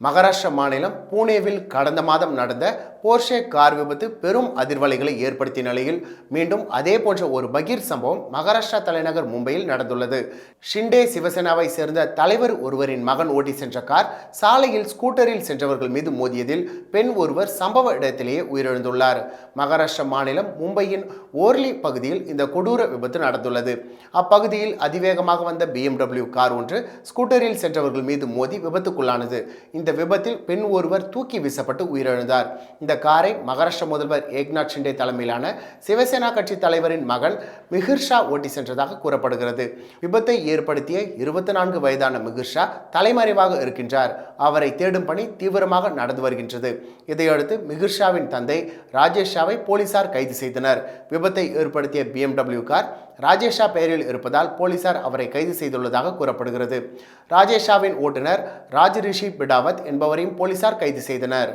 மகாராஷ்டிரா மாநிலம் பூனேவில் கடந்த மாதம் நடந்த போர்ஷே கார் விபத்து பெரும் அதிர்வலைகளை ஏற்படுத்திய நிலையில் மீண்டும் அதே போன்ற ஒரு பகீர் சம்பவம் மகாராஷ்டிரா தலைநகர் மும்பையில் நடந்துள்ளது. ஷிண்டே சிவசேனாவை சேர்ந்த தலைவர் ஒருவரின் மகன் ஓட்டி சென்ற கார் சாலையில் ஸ்கூட்டரில் சென்றவர்கள் மீது மோதியதில் பெண் ஒருவர் சம்பவ இடத்திலேயே உயிரிழந்துள்ளார். மகாராஷ்டிரா மாநிலம் மும்பையின் ஓர்லி பகுதியில் இந்த கொடூர விபத்து நடந்துள்ளது. அப்பகுதியில் அதிவேகமாக வந்த பிஎம்டபிள்யூ கார் ஒன்று ஸ்கூட்டரில் சென்றவர்கள் மீது மோதி விபத்துக்குள்ளானது. இந்த விபத்தில் பெண் ஒருவர் தூக்கி வீசப்பட்டு உயிரிழந்தார். இந்த காரை மகாராஷ்டிர முதல்வர் ஏக்நாத் ஷிண்டே தலைமையிலான சிவசேனா கட்சி தலைவரின் மகன் மிகிர்ஷா ஓட்டி சென்றதாக கூறப்படுகிறது. விபத்தை ஏற்படுத்திய இருபத்தி நான்கு வயதான மிகிர்ஷா தலைமறைவாக இருக்கின்றார். அவரை தேடும் பணி தீவிரமாக நடந்து வருகின்றது. இதையடுத்து மிகிர்ஷாவின் தந்தை ராஜேஷ் ஷாவை போலீசார் கைது செய்தனர். விபத்தை ஏற்படுத்திய பிஎம்டபிள்யூ கார் ராஜேஷா பெயரில் இருப்பதால் போலீசார் அவரை கைது செய்துள்ளதாக கூறப்படுகிறது. ராஜேஷாவின் ஓட்டுநர் ராஜ் ரிஷி பிடாவத் என்பவரையும் போலீசார் கைது செய்தனர்.